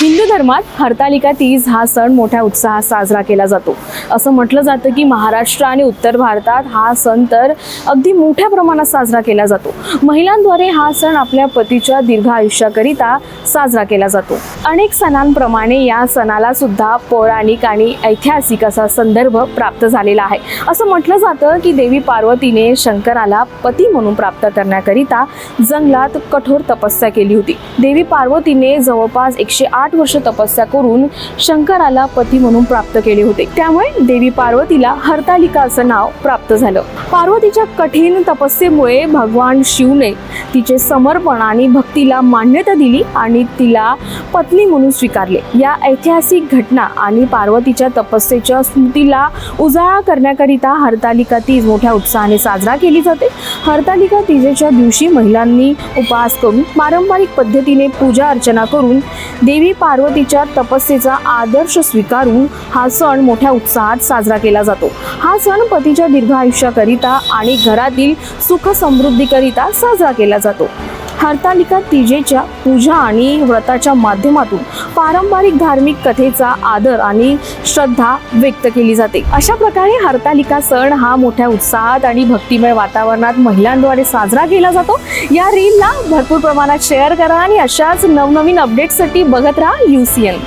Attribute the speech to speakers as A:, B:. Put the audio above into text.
A: हिंदू धर्मात हरतालिका तीज हा सण मोठ्या उत्साहात साजरा केला जातो. असं म्हटलं जातं की महाराष्ट्र आणि उत्तर भारतात हा सण तर अगदी मोठ्या प्रमाणात साजरा केला जातो. महिलांद्वारे हा सण आपल्या पतीच्या दीर्घ आयुष्याकरिता साजरा केला जातो. अनेक सणांप्रमाणे या सणाला सुद्धा पौराणिक आणि ऐतिहासिक असा संदर्भ प्राप्त झालेला आहे. असं म्हटलं जातं की देवी पार्वतीने शंकराला पती म्हणून प्राप्त करण्याकरिता जंगलात कठोर तपस्या केली होती. देवी पार्वतीने जवळपास एकशे आठ वर्ष तपस्या करून शंकराला पती म्हणून प्राप्त केले होते. त्यामुळे देवी पार्वतीला हरतालिका असं नाव प्राप्त झालं. पार्वतीच्या कठीण तपस्येमुळे भगवान शिवने तिचे समर्पण आणि भक्तीला मान्यता दिली आणि तिला पत्नी म्हणून स्वीकारले. या ऐतिहासिक घटना आणि पार्वतीच्या तपस्येच्या स्मृतीला उजाळा करण्याकरिता हरतालिका तीज मोठ्या उत्साहाने साजरा केली जाते. हरतालिका तिजेच्या दिवशी महिलांनी उपवास करून पारंपरिक पद्धतीने पूजा अर्चना करून देवी पार्वतीच्या तपस्येचा आदर्श स्वीकारून हा सण मोठ्या उत्साहात साजरा केला जातो. हा सण पतीच्या दीर्घ आयुष्याकरिता आणि घरातील सुख समृद्धीकरिता साजरा केला जातो. हरतालिका तीजेच्या पूजा आणि व्रताच्या माध्यमातून पारंपरिक धार्मिक कथेचा आदर आणि श्रद्धा व्यक्त केली जाते. अशा प्रकारे हरतालिका सण हा मोठ्या उत्साहात आणि भक्तिमय वातावरणात महिलांद्वारे साजरा केला जातो. या रीलला भरपूर प्रमाणात शेअर करा आणि अशाच नवनवीन अपडेट्ससाठी बघत राहा यू सी एन